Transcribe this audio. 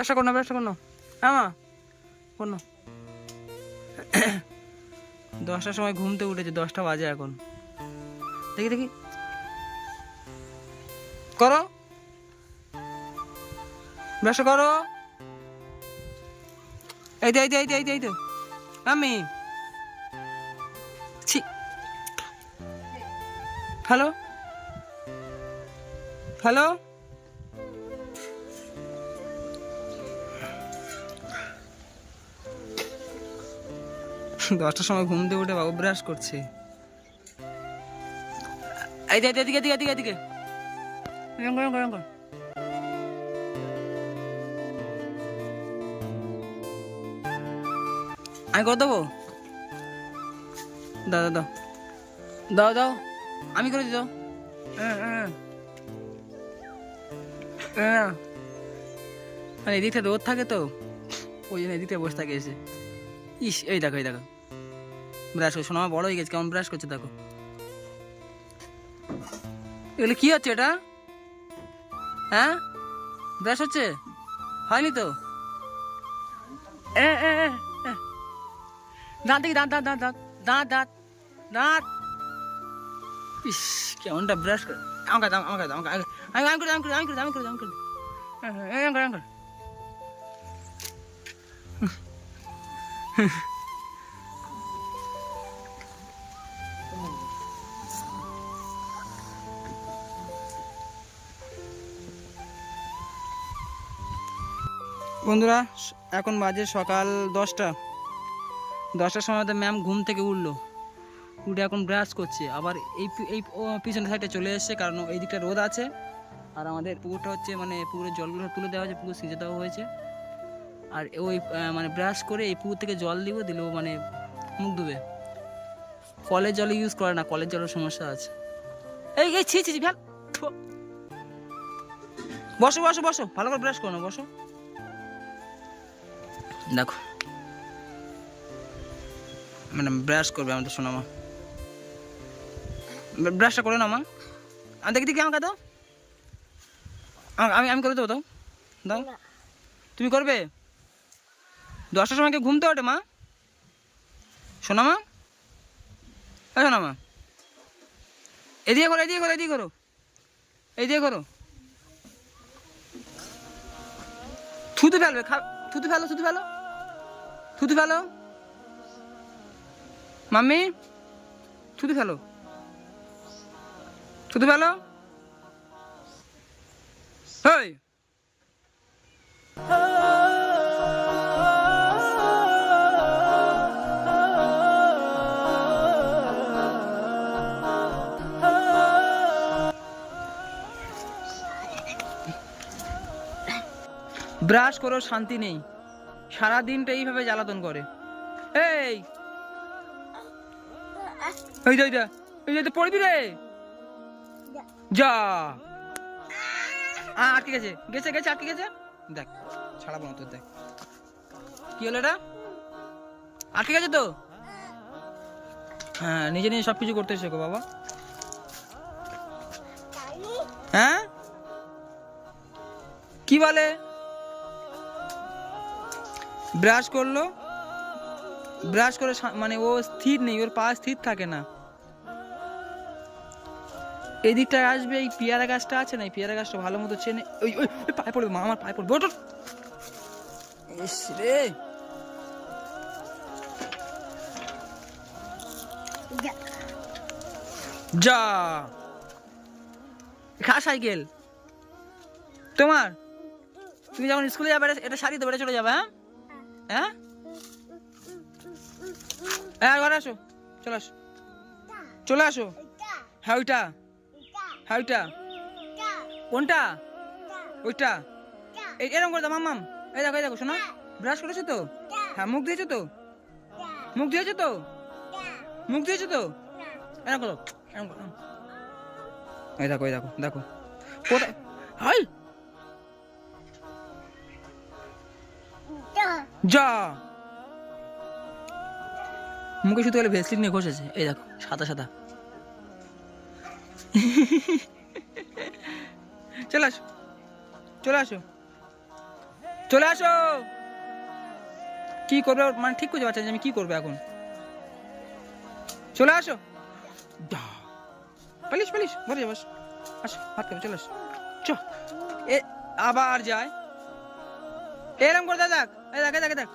ব্রাশটা করো ব্রাশটা করো না। হ্যাঁ মা করো দশটার সময় ঘুমতে উঠেছে, দশটা বাজে এখন। দেখি দেখি। করো। ব্রাশটা করো। এই তো এই তো এই তো এই তো তো। আমি। ছি। হ্যালো? হ্যালো? দশটার সময় ঘুম দিয়ে উঠে বাবু ব্রাশ করছে এই এদিকে এদিকে এদিকে এদিকে। আমি করে দেবো দাও দাও দাও দাও দাও আমি করে হ্যাঁ, হ্যাঁ। হ্যাঁ। মানে এদিকটা রোদ থাকে তো ওই জন্য এদিকটা বসে থাকে এসে ইস এই দেখো এই দেখো ব্রাশ করছে? আমার বড় হয়ে গেছে, কেমন ব্রাশ করছে দেখো। এগুলো কি হচ্ছে এটা? হ্যাঁ? ব্রাশ হচ্ছে? হয়নি তো। দাঁত দেখি, দাঁত দাঁত দাঁত দাঁত দাঁত দাঁত দাঁত। ইস, কেমনটা ব্রাশ করে। আমাকে দাও আমাকে দাও, আমাকে আমি আমি করে আমি করে আমি করে আমি করে আমি করে। আমি করে আমি করে। বন্ধুরা, এখন বাজে সকাল দশটা। দশটার সময় তো ম্যাম ঘুম থেকে উঠল। উঠে এখন ব্রাশ করছে। আবার এই এই পিছনের সাইডে চলে এসছে, কারণ এই দিকটা রোদ আছে। আর আমাদের পুকুরটা হচ্ছে মানে পুকুরের জলগুলো তুলে দেওয়া হয়েছে, পুকুর সিঁচে দেওয়া হয়েছে। আর ওই মানে ব্রাশ করে এই পুকুর থেকে জল দিব, দিলেও মানে মুখ ধুবে। কলের জল ইউজ করে না, কলের জলের সমস্যা আছে। এই এই, ছি ছি ফেল। বসো বসো বসো। ভালো করে ব্রাশ করো না, বসো। দেখো। মানে ব্রাশ করবে আমাদের শোনা মা ব্রাশটা করে না মা। আমি দেখি দেখি আমাকে দাও। আমা- আমি আমি করে দেবো দাও। দাও তুমি করবে? দশটার সময় ঘুমতে ওঠে মা শোনা মা? হ্যাঁ শোনা মা এদিকে করো এদিকে করো এদিকে করো। এদিকে করো। থুতু ফেলবে খা থুতু ফেলো থুতু ফেলো। থুতু ফেলো। মাম্মি থুতু ফেলো। থুতু ফেলো। হেই। ব্রাশ করো শান্তি নেই। সারা দিনটা এইভাবে জ্বালাতন করে। এই! এই যা পড়বি রে? যা। আটকে গেছে। গেছে গেছে, আটকে গেছে? দেখ দেখ। হলো এটা? আটকে গেছে তো? হ্যাঁ নিজে নিজে সব কিছু করতে শেখো, বাবা। হ্যাঁ? কি বলে? ব্রাশ করল। ব্রাশ করে মানে ও স্থির নেই, ওর পা স্থির থাকে না। এই দিকটায় আসবে, এই পেয়ারা গাছটা আছে না, এই পেয়ারা গাছটা ভালো মতো চেনে ওই ওই ওই পায়ে পড়বে মা, আমার পায়ে পড়বে। ওঠ। রে। যা। খা সাইকেল। তোমার। তুমি যখন স্কুলে যাবে, এটা- সারিয়ে দেবে এটা চলে যাবে হ্যাঁ? হ্যাঁ? হ্যাঁ ঘরে আসো। চলে আসো। চলে আসো। হ্যাঁ ওইটা। হ্যাঁ ওইটা। কোনটা? ওইটা। এই, এরকম করে দাও মাম্মাম এই দেখো এই দেখো, শোনো। ব্রাশ করেছ তো? হ্যাঁ মুখ দিয়েছ তো? মুখ দিয়েছ তো? মুখ দিয়েছ তো? এরকম করো এরকম করো। এই দেখো এই দেখো দেখো। কোথায়? হাই! যা। মুখে শুধু গেলে ভেসলিন নিয়ে ঘষেছে। এই দেখো, সাদা সাদা। চলে আসো চলে আসো চলে আসো। কি করবে মানে ঠিক না যে আমি কি করব এখন। চলে আসো। পালিশ পালিশ ঘরে যাব, আসো। হাত চলে আসো। চ। এ, আবার যায়। এরম করে দেখ দেখ দেখ দেখ।